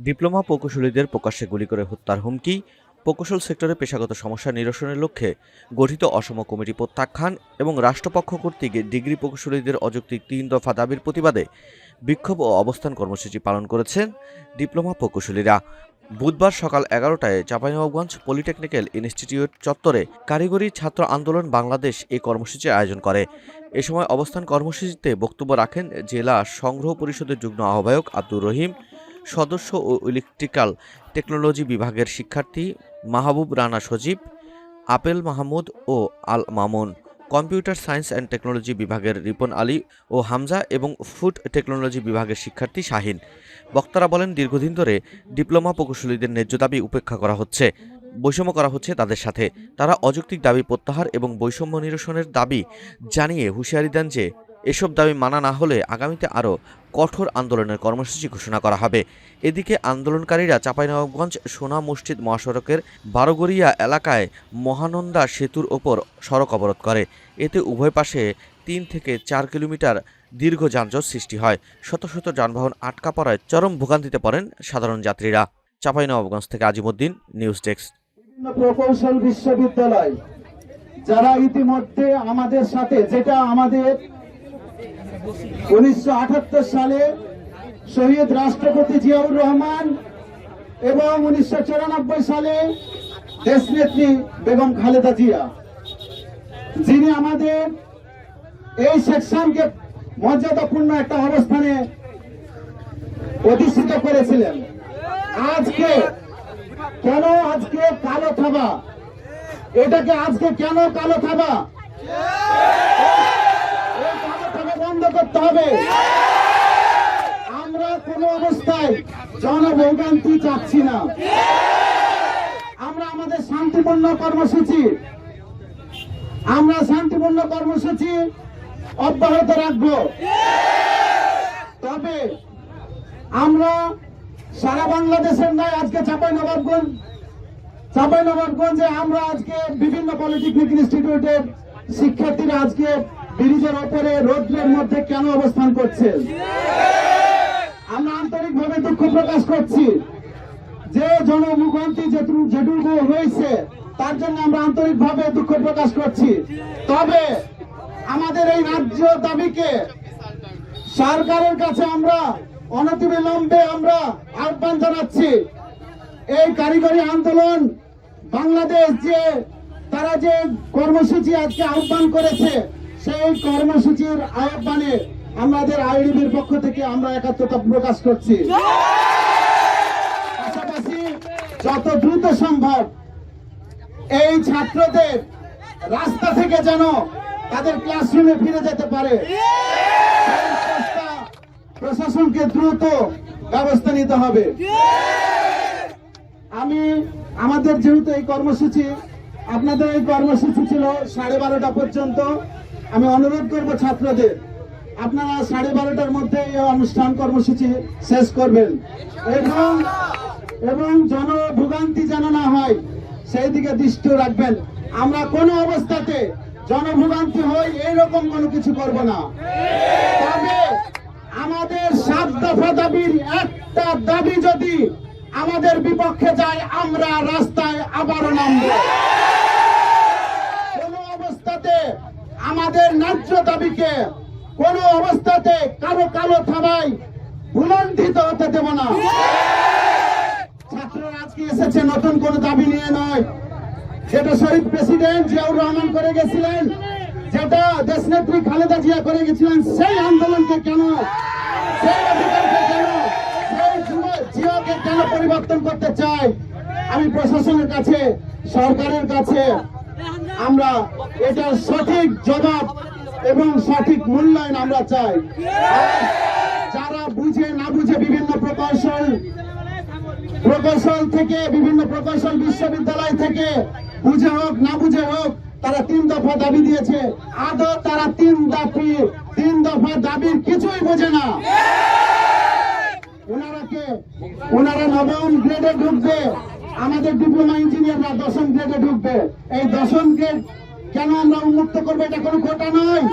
Diploma প্রকৌশলীদের প্রকাশ্যে গুলি করে হত্যার হুমকি, প্রকৌশল সেক্টরে পেশাগত সমস্যা নিরসনের লক্ষ্যে গঠিত অসম কমিটি প্রত্যাখ্যান এবং রাষ্ট্রপক্ষ কর্তৃক ডিগ্রি প্রকৌশলীদের অযৌক্তিক তিন দফা দাবির প্রতিবাদে বিক্ষোভ ও অবস্থান কর্মসূচি পালন করেছেন ডিপ্লোমা প্রকৌশলীরা। বুধবার সকাল এগারোটায় চাঁপাইনবাবগঞ্জ পলিটেকনিক্যাল ইনস্টিটিউট চত্বরে কারিগরি ছাত্র আন্দোলন বাংলাদেশ এই কর্মসূচি আয়োজন করে। এ সময় অবস্থান কর্মসূচিতে বক্তব্য রাখেন জেলা সংগ্রহ পরিষদের যুগ্ম আহ্বায়ক আব্দুর রহিম সদস্য ও ইলেকট্রিক্যাল টেকনোলজি বিভাগের শিক্ষার্থী মাহবুব রানা সজীব, আপেল মাহমুদ ও Al Mamun, computer science and technology বিভাগের রিপন আলী ও হামজা এবং ফুড টেকনোলজি বিভাগের শিক্ষার্থী শাহিন। বক্তারা বলেন, দীর্ঘদিন ধরে ডিপ্লোমা প্রকৌশলীদের ন্যায্য দাবি উপেক্ষা করা হচ্ছে, বৈষম্য করা হচ্ছে তাদের সাথে। তারা অযৌক্তিক দাবি প্রত্যাহার এবং বৈষম্য নিরসনের দাবি জানিয়ে হুঁশিয়ারি দেন যে এসব দাবি মানা না হলে আগামীতে আরও কঠোর আন্দোলনের কর্মসূচি ঘোষণা করা হবে। এদিকে আন্দোলনকারীরা চাঁপাইনবাবগঞ্জ সোনা মসজিদ মহাসড়কের বারোগড়িয়া এলাকায় মহানন্দা সেতুর ওপর সড়ক অবরোধ করে। এতে উভয় পাশে তিন থেকে চার কিলোমিটার দীর্ঘ যানজট সৃষ্টি হয়। শত শত যানবাহন আটকা পড়ায় চরম ভোগান্তিতে পড়েন সাধারণ যাত্রীরা। চাঁপাইনবাবগঞ্জ থেকে আজিমুদ্দিন, নিউজ ডেস্ক। প্রকৌশল বিশ্ববিদ্যালয়, যারা ইতিমধ্যে আমাদের সাথে, যেটা আমাদের উনিশশো আটাত্তর সালে শহীদ রাষ্ট্রপতি জিয়াউর রহমান এবং উনিশশো সালে দেশনেত্রী বেগম খালেদা জিয়া, যিনি আমাদের এই সেকশনকে মর্যাদাপূর্ণ একটা অবস্থানে অধিষ্ঠিত করেছিলেন। আজকে কেন আজকে কালো থাবা? এটাকে আজকে কেন কালো থাবা এই কালো থাবা বন্ধ করতে হবে। আমরা কোনো অবস্থায় জনভোগান্তি চাচ্ছি না। আমরা আমাদের শান্তিপূর্ণ কর্মসূচি, আমরা শান্তিপূর্ণ কর্মসূচি অব্যাহত রাখব। তবে আমরা সারা বাংলাদেশের নয় আজকে চাপাই নবাবগঞ্জ চাপাই নবাবগঞ্জে আমরা আজকে বিভিন্ন পলিটেকনিক ইনস্টিটিউটের শিক্ষার্থীরা আজকে ব্রিজের ওপরে রৌদ্রের মধ্যে কেন অবস্থান করছে? আমরা আন্তরিকভাবে দুঃখ প্রকাশ করছি যে জনভোগান্তি যেটুকু যেটুকু হয়েছে, তার জন্য আমরা আন্তরিকভাবে দুঃখ প্রকাশ করছি। তবে আমাদের এই রাজ্য দাবিকে সরকারের কাছে আমরা অনতিবিলম্বে আমরা আহ্বান জানাচ্ছি। এই কারিগরি আন্দোলন বাংলাদেশ যে তারা যে কর্মসূচি আজকে আহ্বান করেছে সেই কর্মসূচির আহ্বানে আমাদের আইডিবির পক্ষ থেকে আমরা একাত্মতা প্রকাশ করছি। পাশাপাশি যত দ্রুত সম্ভব এই ছাত্রদের রাস্তা থেকে যেন তাদের ক্লাসরুমে ফিরে যেতে পারে। প্রশাসনকে দ্রুত ব্যবস্থা নিতে হবে। আমি আমাদের যেহেতু এই কর্মসূচি, আপনাদের এই কর্মসূচি ছিল সাড়ে বারোটা পর্যন্ত। আমি অনুরোধ করব ছাত্রদের, আপনারা সাড়ে বারোটার মধ্যে এই অনুষ্ঠান কর্মসূচি শেষ করবেন। এবং এবং জনভোগান্তি যেন না হয়, সেই দিকে দৃষ্টি রাখবেন। আমরা কোনো অবস্থাতে জনভোগান্তি হই এইরকম কোনো কিছু করব না। তবে আমাদের সাত দফা দাবির একটা দাবি যদি আমাদের বিপক্ষে যায়, আমরা রাস্তায় আবারও নামব কোন অবস্থাতে আমাদের ন্যায্য দাবিকে কোন অবস্থাতে কারও কালো থাবাই ভুলণ্ঠিত হতে দেব না। ছাত্ররা আজকে এসেছে নতুন কোন দাবি নিয়ে নয়। শহীদ প্রেসিডেন্ট জিয়াউর রহমান করে গেছিলেন, যেটা দেশনেত্রী খালেদা জিয়া করে গেছিলেন, সেই আন্দোলনকে কেন জিয়াকে কেন পরিবর্তন করতে চাই আমি প্রশাসনের কাছে, সরকারের কাছে আমরা এটার সঠিক জবাব এবং সঠিক মূল্যায়ন আমরা চাই। যারা বুঝে না বুঝে বিভিন্ন প্রকৌশল প্রকৌশল থেকে বিভিন্ন প্রকৌশল বিশ্ববিদ্যালয় থেকে বুঝে হোক, না বুঝে হোক, তারা তিন দফা দাবি দিয়েছে। আদৌ তারা তিন দাবি তিন দফা দাবির কিছুই বোঝে না। ওনারা কে ওনারা নবম গ্রেডে ঢুকবে। আমাদের ডিপ্লোমা ইঞ্জিনিয়াররা দশম গ্রেডে ঢুকবে। এই দশম গ্রেড কেন আমরা উন্মুক্ত করব? এটা কোনো খোটা নয়।